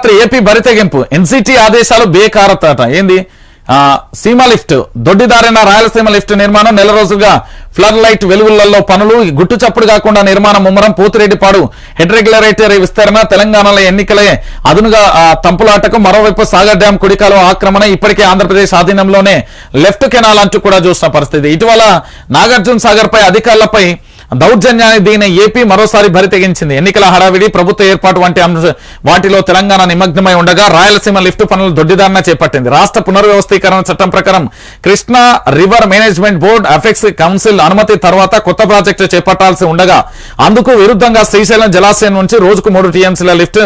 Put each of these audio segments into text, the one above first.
అర్ధరాత్రి AP బరితెగింపు. NCT ఆదేశాలు బేకారత ఏంది? ఆ, సీమ లిఫ్ట్. దొడ్డిదారిన రాయలసీమ లిఫ్ట్ నిర్మాణం నెల రోజులుగా ఫ్లడ్ లైట్ వెలుగులలో పనులు గుట్టు చప్పుడు కాకుండా నిర్మాణం ముమ్మరం పోతిరెడ్డిపాడు. హెడ్ రెగ్యులరేటరీ విస్తరణ తెలంగాణలో ఎన్నికలే అదునుగా తంపులాటకు మరోవైపు సాగర్ డ్యాం కుడికాలు ఆక్రమణ ఇప్పటికే ఆంధ్రప్రదేశ్ ఆధీనంలోనే లెఫ్ట్ కెనాల్ అంటూ కూడా చూసిన పరిస్థితి. ఇటీవల నాగార్జున సాగర్ పై అధికారులపై దౌర్జన్యాన్ని దీని ఏపీ మరోసారి బరితెగించింది ఎన్నికల హడావిడి ప్రభుత్వ ఏర్పాటు వంటి వాటిలో తెలంగాణ నిమగ్నమై ఉండగా రాయలసీమ లిఫ్ట్ పనులు దొడ్డిదారిన చేపట్టింది. రాష్ట్ర పునర్వ్యవస్థీకరణ చట్టం ప్రకారం Krishna river management board apex council అనుమతి తర్వాత కొత్త ప్రాజెక్టు చేపట్టాల్సి ఉండగా అందుకు విరుద్ధంగా శ్రీశైలం జలాశయం నుంచి రోజుకు మూడు టీఎంసీల లిఫ్ట్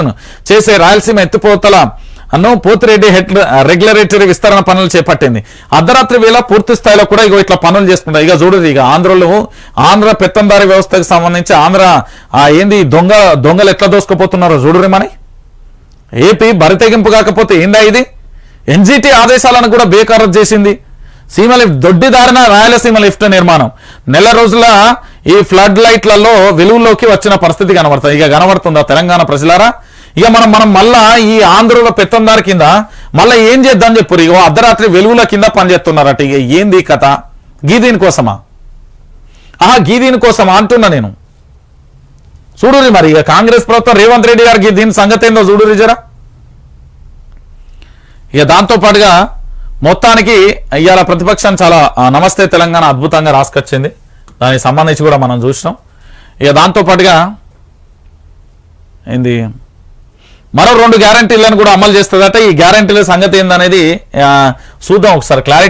చేసే రాయలసీమ ఎత్తిపోతల అన్నో పోతిరెడ్డి హెడ్ రెగ్యులేటరీ విస్తరణ పనులు చేపట్టింది. అర్ధరాత్రి వేళ పూర్తి స్థాయిలో కూడా ఇగో ఇట్లా పనులు చేసుకుంటారు ఇక చూడదు ఇక ఆంధ్రలో ఆంధ్ర పెత్తందారి వ్యవస్థకు సంబంధించి ఆంధ్ర ఏంది దొంగ దొంగలు ఎట్లా దోసుకుపోతున్నారో చూడరు మని ఏపీ బరితెగింపు కాకపోతే ఏందా ఇది? ఎన్జిటి ఆదేశాలను కూడా బేఖారత్ చేసింది. సీమ లిఫ్ట్ దొడ్డిదారిన రాయలసీమ లిఫ్ట్ నిర్మాణం. నెల రోజుల ఈ ఫ్లడ్ లైట్లలో వెలుగులోకి వచ్చిన పరిస్థితి కనబడుతుంది ఇక కనబడుతుందా తెలంగాణ ప్రజలారా? ఇక మనం మనం మళ్ళా ఈ ఆంధ్రలో పెత్తందారి కింద మళ్ళా ఏం చేద్దాం చెప్పు ఇక అర్ధరాత్రి వెలుగుల కింద పనిచేస్తున్నారట ఇక ఏంది కథ? గీ దీనికోసమా ఆహా గీదీని కోసమా అంటున్నా నేను. చూడురి మరి ఇక కాంగ్రెస్ ప్రభుత్వం రేవంత్ రెడ్డి గారికి దీని సంగతి ఏందో చూడురి జరా. ఇక దాంతో పాటుగా మొత్తానికి ఇవాళ ప్రతిపక్షం చాలా నమస్తే తెలంగాణ అద్భుతంగా రాసుకొచ్చింది. దానికి సంబంధించి కూడా మనం చూసినాం. ఇక దాంతో పాటుగా ఏంది? మరో రెండు గ్యారంటీలను కూడా అమలు చేస్తుందట. ఈ గ్యారంటీల సంగతి ఏందనేది ఆ, చూద్దాం ఒకసారి. క్లారిటీ